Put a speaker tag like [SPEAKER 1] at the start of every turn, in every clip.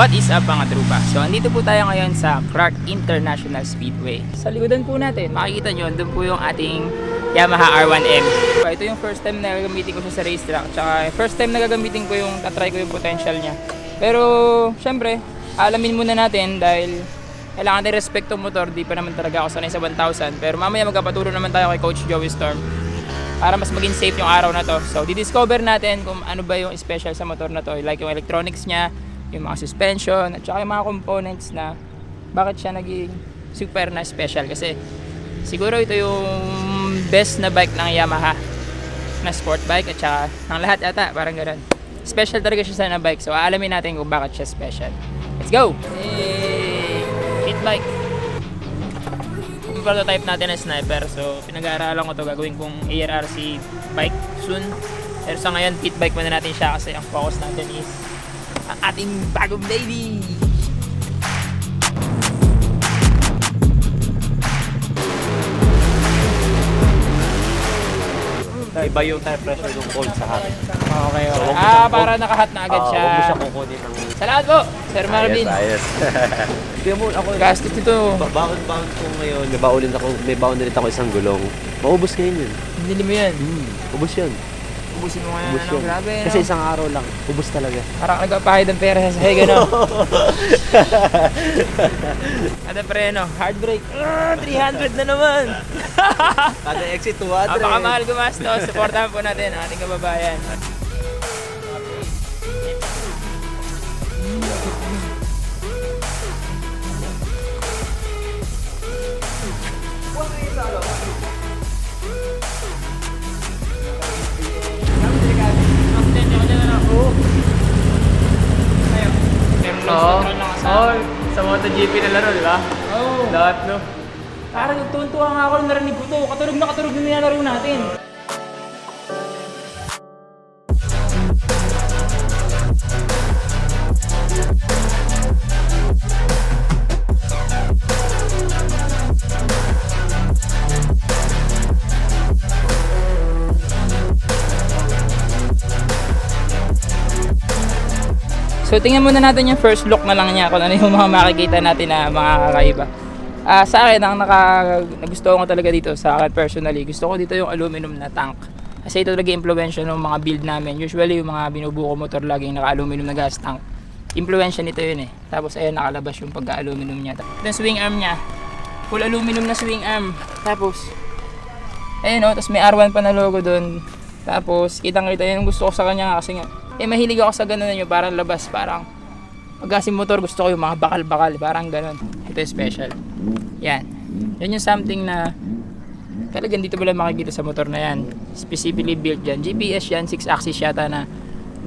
[SPEAKER 1] What is up mga trupa? So, andito po tayo ngayon sa Clark International Speedway. Sa likodan po natin, makikita nyo, doon po yung ating Yamaha R1M. So, ito yung first time na gagamitin ko siya sa racetrack. Tsaka first time na gagamitin ko yung, tatry ko yung potential niya. Pero, syempre, alamin muna natin dahil kailangan din respect ng motor. Di pa naman talaga ako sanay sa 1,000. Pero mamaya magkapaturo naman tayo kay Coach Joey Storm para mas maging safe yung araw na to. So, di-discover natin kung ano ba yung special sa motor na to. Like yung electronics niya, yung mga suspension, at saka yung mga components na bakit siya naging super na special. Kasi siguro ito yung best na bike ng Yamaha na sport bike at saka ng lahat ata, parang ganun. Special talaga siya sa na bike. So, aalamin natin kung bakit siya special. Let's go! Hey! Hit bike! Yung prototype natin na sniper. So, pinag-aaralan ko to gagawin kong ARRC bike soon. Pero sa ngayon, pit bike muna natin siya kasi ang focus natin is ating bagong baby!
[SPEAKER 2] Iba yung tire pressure ng cold sa hot.
[SPEAKER 1] Okay,
[SPEAKER 2] So,
[SPEAKER 1] okay.
[SPEAKER 2] wag mo
[SPEAKER 1] ah,
[SPEAKER 2] siyang-
[SPEAKER 1] para nakahat na agad
[SPEAKER 2] Ah,
[SPEAKER 1] siya.
[SPEAKER 2] Huwag mo siya kukunin ng...
[SPEAKER 1] Salamat po, Sir Marvin.
[SPEAKER 2] Ayos, ayos. Tingnan mo, ako,
[SPEAKER 1] Gastos ito.
[SPEAKER 2] ba- baon-baon ko ngayon. May ulit ako, may baon ulit ako isang gulong. Maubos ngayon yun.
[SPEAKER 1] Hindi mo yan.
[SPEAKER 2] Hmm, ubos yun.
[SPEAKER 1] Ubusin mo nga
[SPEAKER 2] Ubos
[SPEAKER 1] ano,
[SPEAKER 2] yun.
[SPEAKER 1] grabe.
[SPEAKER 2] Kasi
[SPEAKER 1] no?
[SPEAKER 2] isang araw lang, ubos talaga.
[SPEAKER 1] Parang nagpapahid ng pera sa sahig, ano? Ada pre, no? Hard brake. Ah, 300 na naman!
[SPEAKER 2] Kada exit, 200.
[SPEAKER 1] Napakamahal gumastos. Supportahan po natin ang ating kababayan.
[SPEAKER 3] Oo. Oo. Sa MotoGP na laro, di ba?
[SPEAKER 1] Oo.
[SPEAKER 3] Lahat, no?
[SPEAKER 1] Parang nagtuwan-tuwa nga ako nung narinig ko to. Katurog na katurog na nilalaro natin. So tingnan muna natin yung first look na lang niya kung ano yung mga makikita natin na mga kakaiba. Ah, sa akin, ang naka, nagustuhan ko talaga dito, sa akin personally, gusto ko dito yung aluminum na tank. Kasi ito talaga impluensya ng mga build namin. Usually yung mga binubuko motor laging naka-aluminum na gas tank. Impluensya nito yun eh. Tapos ayun, nakalabas yung pagka-aluminum niya. Ito swing arm niya. Full aluminum na swing arm. Tapos, ayun oh, tapos may R1 pa na logo doon. Tapos, kitang kita yun gusto ko sa kanya kasi nga, eh mahilig ako sa ganun yun, parang labas, parang pag kasi motor gusto ko yung mga bakal-bakal, parang ganun. Ito yung special. Yan. Yan yung something na talagang dito wala makikita sa motor na yan. Specifically built dyan. GPS yan, 6 axis yata na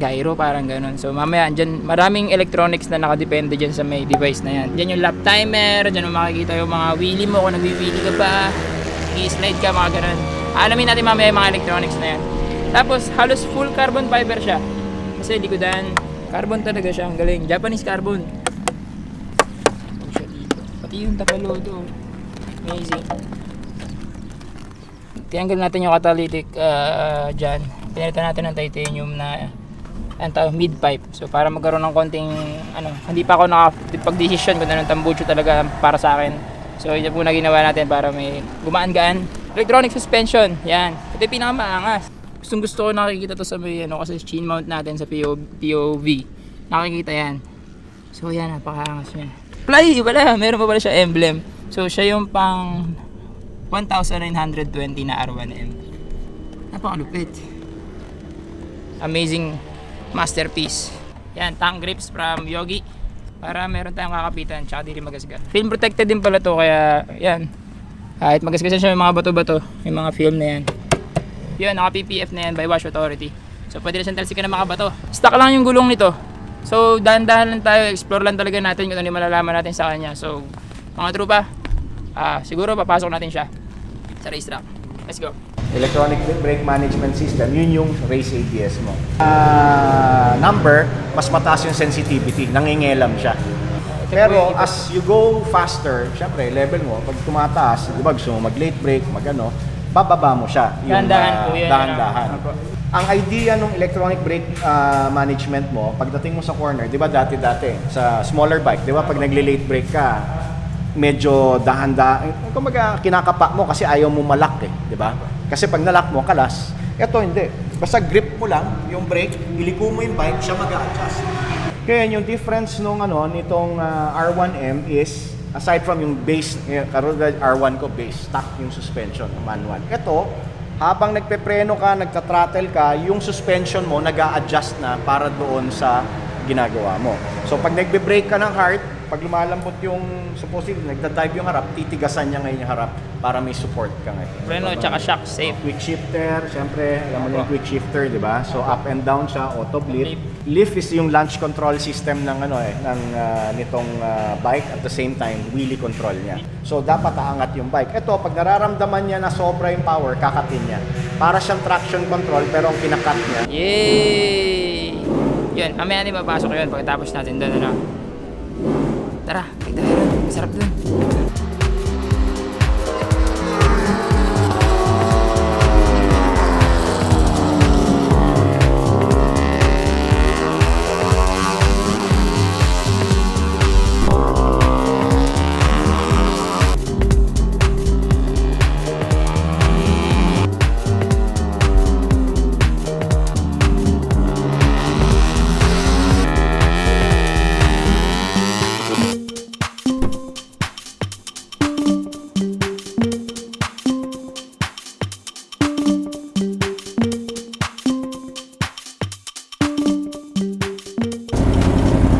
[SPEAKER 1] gyro, parang ganun. So mamaya, dyan, maraming electronics na nakadepende dyan sa may device na yan. Dyan yung lap timer, dyan mo makikita yung mga wheelie mo, kung nagwi-wheelie ka ba, i-slide ka, mga ganun. Alamin natin mamaya yung mga electronics na yan. Tapos, halos full carbon fiber siya. Kasi likodan, carbon talaga siya. Ang galing. Japanese carbon. Siya dito. Pati yung tapalodo. Amazing. Tinanggal natin yung catalytic uh, dyan. Pinalitan natin ng titanium na ang tawag mid pipe. So para magkaroon ng konting ano, hindi pa ako nakapag-decision kung anong tambucho talaga para sa akin. So yun po na ginawa natin para may gumaan-gaan. Electronic suspension, yan. Ito yung pinakamaangas. Gustong gusto ko nakikita to sa may ano kasi chin mount natin sa PO, POV. Nakikita yan. So yan, napakaangas niya. Fly, wala. Meron pa pala siya emblem. So siya yung pang 1,920 na R1M. Napakalupit. Amazing masterpiece. Yan, tank grips from Yogi. Para meron tayong kakapitan, tsaka di rin magasgas. Film protected din pala to, kaya yan. Kahit magasgasan siya yung mga bato-bato, yung mga film na yan. Yun, naka PPF na yan by Wash Authority. So pwede rin siyang talsikan ng mga bato. Stock lang yung gulong nito. So dahan-dahan lang tayo, explore lang talaga natin kung ano yung malalaman natin sa kanya. So mga trupa, Ah, siguro papasok natin siya sa racetrack. Let's go.
[SPEAKER 4] Electronic brake management system, yun yung race ABS mo. Ah, number, mas mataas yung sensitivity, nangingelam siya. Pero as you go faster, syempre, level mo, pag tumataas, di ba gusto mo mag-late brake, mag-ano, bababa mo siya.
[SPEAKER 1] Dahan-dahan
[SPEAKER 4] ah, Dahan-dahan.
[SPEAKER 1] ano. Opo.
[SPEAKER 4] Ang idea ng electronic brake ah, management mo, pagdating mo sa corner, di ba dati-dati, sa smaller bike, di ba pag nagle-late brake ka, medyo dahan-dahan, kumbaga kinakapa mo kasi ayaw mo malak eh, di ba? Kasi pag nalak mo, kalas. Ito hindi. Basta grip mo lang yung brake, iliko mo yung bike, siya mag-a-adjust. Kaya yung difference nung ano nitong ah, R1M is aside from yung base eh, karugad R1 ko base stock yung suspension manual. Ito habang nagpepreno ka, nagta-throttle ka, yung suspension mo nag-a-adjust na para doon sa ginagawa mo. So pag nagbe-brake ka ng hard, pag lumalambot yung supposedly nagda-dive yung harap, titigasan niya ngayon yung harap para may support ka ngayon.
[SPEAKER 1] Preno, tsaka shock safe.
[SPEAKER 4] Quick shifter, syempre, alam mo na yung quick shifter, di ba? So up and down siya, auto blip. Lift is yung launch control system ng ano eh, ng ah, nitong ah, bike at the same time wheelie control niya. So dapat aangat yung bike. Ito pag nararamdaman niya na sobra yung power, kakatin niya. Para siyang traction control pero ang kinakat niya
[SPEAKER 1] Yay! Yun, mamaya natin mapasok yun pagkatapos natin doon, ano. Tara, tayo doon. Masarap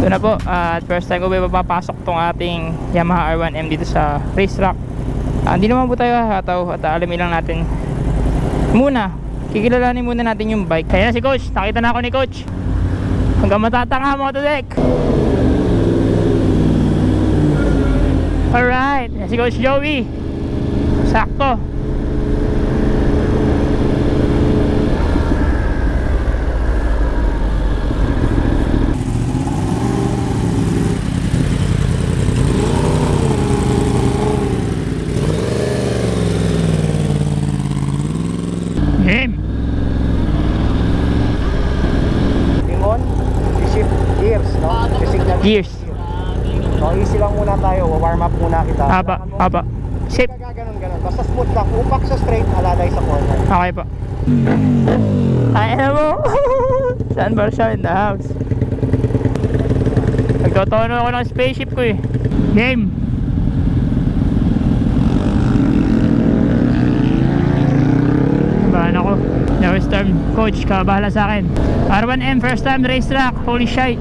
[SPEAKER 1] doon. Na po, at first time ko ba mapapasok tong ating Yamaha R1M dito sa racetrack. Ah, Hindi naman po tayo hataw at alamin lang natin muna. Kikilalanin muna natin yung bike. Kaya si coach, nakita na ako ni coach. Hanggang matatanga mo to deck. Alright, si coach Joey. Sakto. Game.
[SPEAKER 4] Ingon, shift gears, no? Signal
[SPEAKER 1] Gears.
[SPEAKER 4] So easy lang muna tayo, warm up muna kita.
[SPEAKER 1] Aba, aba. Safe.
[SPEAKER 4] Ganun, ganun. Basta smooth lang. Upak sa straight, alalay sa corner.
[SPEAKER 1] Okay po. Ay, ano mo? Saan ba siya in the house? Nagtotono ako ng spaceship ko eh. Game! Kabahan ako. No storm coach, kabahala sa akin. R1M first time racetrack. Holy shit.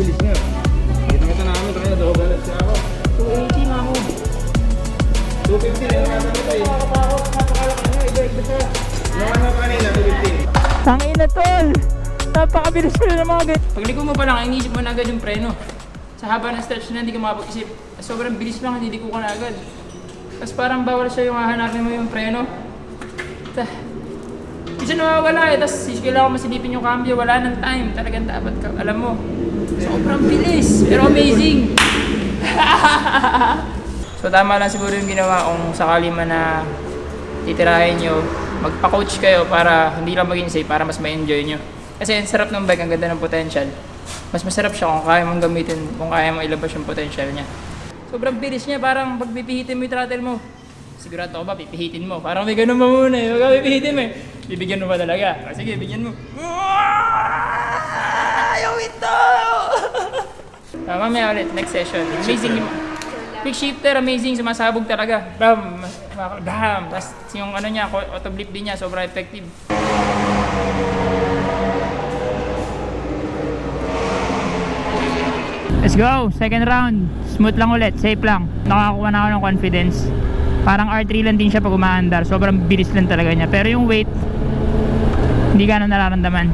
[SPEAKER 5] bilis niya. Kita kita namin kaya daw galit siya ako.
[SPEAKER 1] 280 na ako. 250 na yung namin ito eh. Napakalaki niya, iba-iba siya. Naman na
[SPEAKER 5] kanina,
[SPEAKER 1] 250. Tangina tol! Napakabilis ko ng mga gate. Pag liko mo pa lang, iniisip mo na agad yung preno. Sa haba ng stretch na hindi ka makapag-isip. Sobrang bilis lang, hindi ko ka na agad. Tapos parang bawal siya yung hahanapin mo yung preno. Ta Minsan nawawala eh, tapos kailangan masilipin yung cambio, wala ng time. Talagang dapat ka, alam mo, Sobrang bilis, pero amazing. so tama lang siguro yung ginawa kung sakali man na titirahin nyo, magpa-coach kayo para hindi lang maging safe, para mas ma-enjoy nyo. Kasi ang sarap ng bike, ang ganda ng potential. Mas masarap siya kung kaya mong gamitin, kung kaya mong ilabas yung potential niya. Sobrang bilis niya, parang pag pipihitin mo yung throttle mo, sigurado ako ba, pipihitin mo. Parang may ganun mo muna eh, wag ka pipihitin mo eh. Bibigyan mo ba talaga? Ah, sige, bigyan mo. Ayaw ito! Ah, mamaya ulit, next session. Amazing yung... Quick shifter, amazing, sumasabog talaga. Bam! Bam! Tapos yung ano niya, auto blip din niya, sobrang effective. Let's go! Second round. Smooth lang ulit, safe lang. Nakakuha na ako ng confidence. Parang R3 lang din siya pag umaandar. Sobrang bilis lang talaga niya. Pero yung weight, hindi ka na nararamdaman.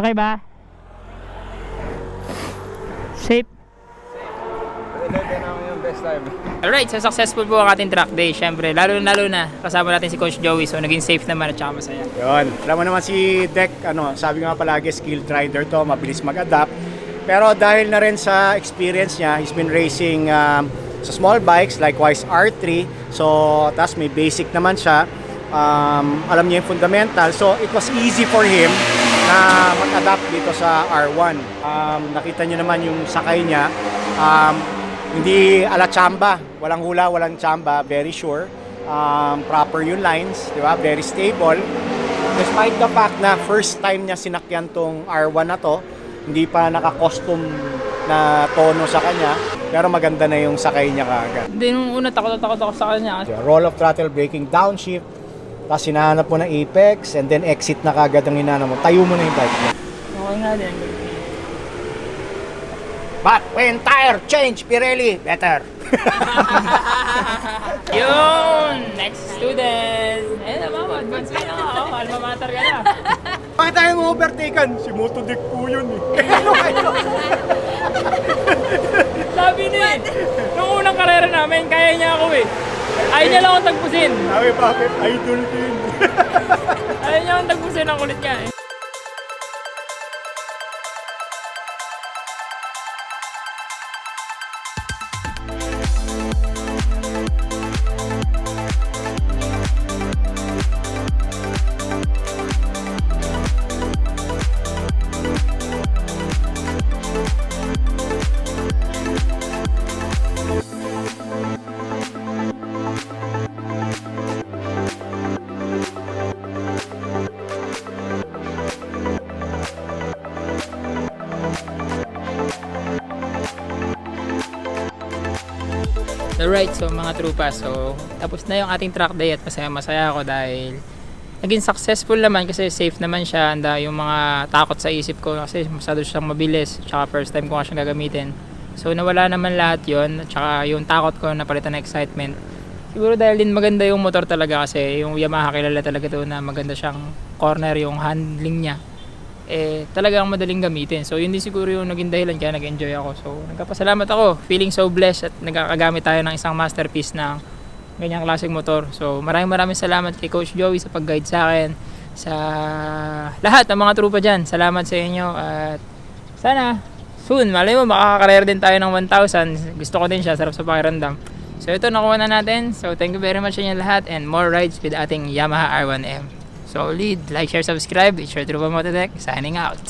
[SPEAKER 1] Okay ba? Safe? Alright, so successful po ang ating track day. Siyempre, lalo lalo na kasama natin si Coach Joey. So naging safe naman at saka masaya.
[SPEAKER 4] Yun. Alam mo naman si Deck, ano, sabi nga palagi, skilled rider to, mabilis mag-adapt. Pero dahil na rin sa experience niya, he's been racing um, sa small bikes, likewise R3. So, tas may basic naman siya. Um, alam niya yung fundamental. So, it was easy for him na mag-adapt dito sa R1. Um, nakita niyo naman yung sakay niya. Um, hindi ala chamba, walang hula, walang chamba, very sure. Um, proper yung lines, di ba? Very stable. Despite the fact na first time niya sinakyan tong R1 na to, hindi pa naka-custom na tono sa kanya, pero maganda na yung sakay niya kaagad.
[SPEAKER 1] Hindi, nung una takot na takot ako sa kanya.
[SPEAKER 4] Roll of throttle braking, downshift, Tapos hinahanap mo ng apex and then exit na kagad ang hinahanap mo. Tayo mo na yung bike mo.
[SPEAKER 1] Okay nga din.
[SPEAKER 4] But when tire change, Pirelli, better.
[SPEAKER 1] Yun! Next student! Eh, naman, advance ka na. Oh, alma mater ka na.
[SPEAKER 4] Bakit tayo mo overtaken? Si Motodick po yun eh.
[SPEAKER 1] Sabi ni, nung unang karera namin, kaya niya ako eh. Ayaw niya lang akong tagpusin.
[SPEAKER 4] Sabi bakit? Idol din.
[SPEAKER 1] Ayaw niya akong tagpusin, ang kulit niya eh. Alright, so mga trupa, so tapos na yung ating track day at masaya-masaya ako dahil naging successful naman kasi safe naman siya. Anda yung mga takot sa isip ko kasi masyado siyang mabilis tsaka first time ko nga siyang gagamitin. So nawala naman lahat yon tsaka yung takot ko napalitan ng excitement. Siguro dahil din maganda yung motor talaga kasi yung Yamaha kilala talaga to na maganda siyang corner yung handling niya eh talagang madaling gamitin. So yun din siguro yung naging dahilan kaya nag-enjoy ako. So nagpapasalamat ako. Feeling so blessed at nagkakagamit tayo ng isang masterpiece ng ganyang klaseng motor. So maraming maraming salamat kay Coach Joey sa pag-guide sa akin. Sa lahat ng mga trupa dyan. Salamat sa inyo at sana soon, malay mo makakakarera din tayo ng 1,000. Gusto ko din siya, sarap sa pakiramdam. So ito nakuha na natin. So thank you very much sa inyo lahat and more rides with ating Yamaha R1M. So lead, like, share, subscribe. It's your Trupa Mototech signing out.